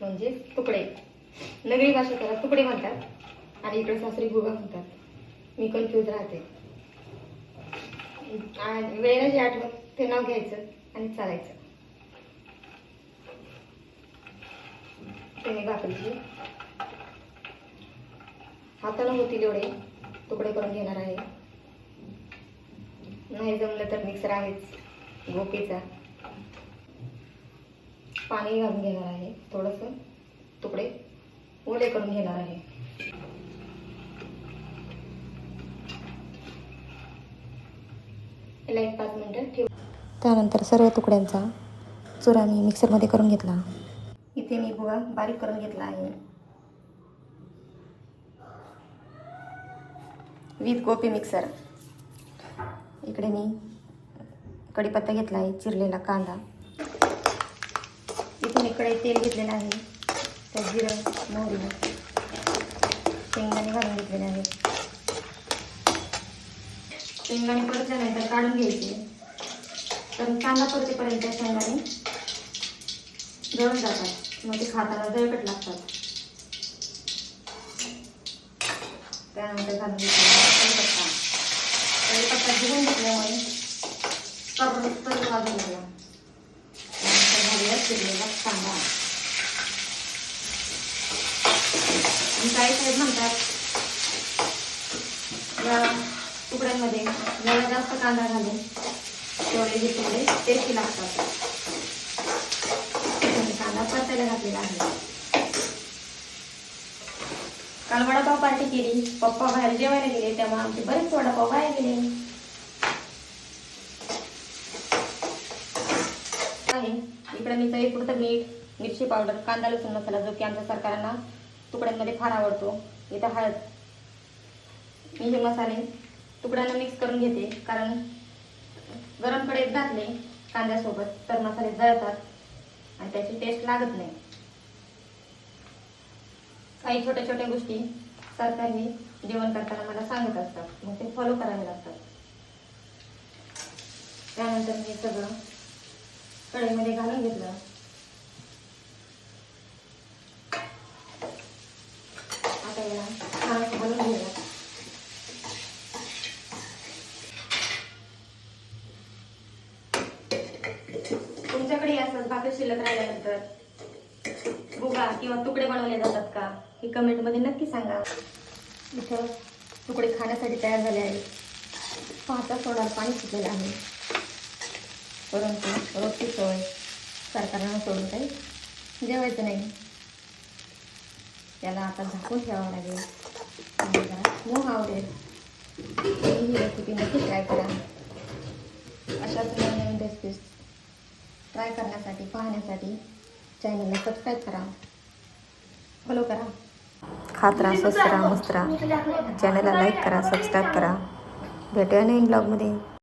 म्हणजे तुकडे. नगरी भाषेत त्याला तुकडे म्हणतात आणि इकडे सासरी गुगा म्हणतात. मी कन्फ्यूज राहते. आणि वेळेला जे आठवत ते नाव घ्यायचं आणि चालायचं. त्याने मी हाताला होतील एवढे तुकडे करून घेणार आहे. नाही जमलं तर मिक्सर आहेच. गोपीचा. पाणी घालून घेणार आहे. थोडंसं तुकडे ओले करून घेणार आहे. याला एक पाच मिनटं ठेव. त्यानंतर सर्व तुकड्यांचा चुरा मी मिक्सरमध्ये करून घेतला. इथे मी बुवा बारीक करून घेतला आहे. With Gopi mixer. इकडे मी कढीपत्ता घेतला आहे चिरलेला कांदा. इथून इकडे तेल घेतलेलं आहे. तर जिरं मोहरी शेंगदाणे घालून घेतलेले आहेत. शेंगदाणे परतल्यानंतर काढून घ्यायचे. तर कांदा परतेपर्यंत शेंगदाणे जळून जातात. मग ते खाताना जळकट लागतात. त्यानंतर घालून घेतला कढीपत्ता घेऊन घेतल्यामुळे तर तर भाजून गेला त्यानंतर कांदा आणि काही साहेब म्हणतात या तुकड्यांमध्ये जेवढा जास्त कांदा घालून तेवढे हे तुकडे टेस्टी लागतात कांदा परतायला घातलेला आहे काल वडापाव पार्टी केली पप्पा बाहेर जेवायला गेले तेव्हा आमचे बरेच वडापाव बाहेर गेले. आहे. इकडे मी चवीपुरतं मीठ मिरची पावडर कांदा लसूण मसाला जो की आमच्या सरकारांना तुकड्यांमध्ये फार आवडतो. इथं हळद. मी हे मसाले तुकड्यांना मिक्स करून घेते. कारण गरम कढईत घातले कांद्यासोबत तर मसाले जळतात आणि त्याची टेस्ट लागत नाही. काही छोट्या छोट्या गोष्टी सरकारही जेवण करताना मला सांगत असतात. मग ते फॉलो करावे लागतात. त्यानंतर मी सगळं कढईमध्ये घालून घेतलं आता याला घालून घेऊया तुमच्याकडे असतात भाकरी शिल्लक राहिल्यानंतर गुगा किंवा तुकडे बनवले जातात का? हे कमेंटमध्ये नक्की सांगा. इथं तुकडे खाण्यासाठी तयार झाले आहेत. पाहता सोडा पाणी सुटलेलं आहे. परंतु रोजची सवय. सरकारनं सोडून काही जेवायचं नाही. त्याला आता झाकून ठेवावं लागेल. मग आवडेल. ही रेसिपी नक्की ट्राय करा. अशाच नवीन नवीन रेसिपीज ट्राय करण्यासाठी पाहण्यासाठी चॅनलला सबस्क्राईब करा. फॉलो करा. खात राहा स्वस्त राहा मस्त राहा चॅनलला लाईक करा सबस्क्राईब करा. भेटूया नवीन ब्लॉगमध्ये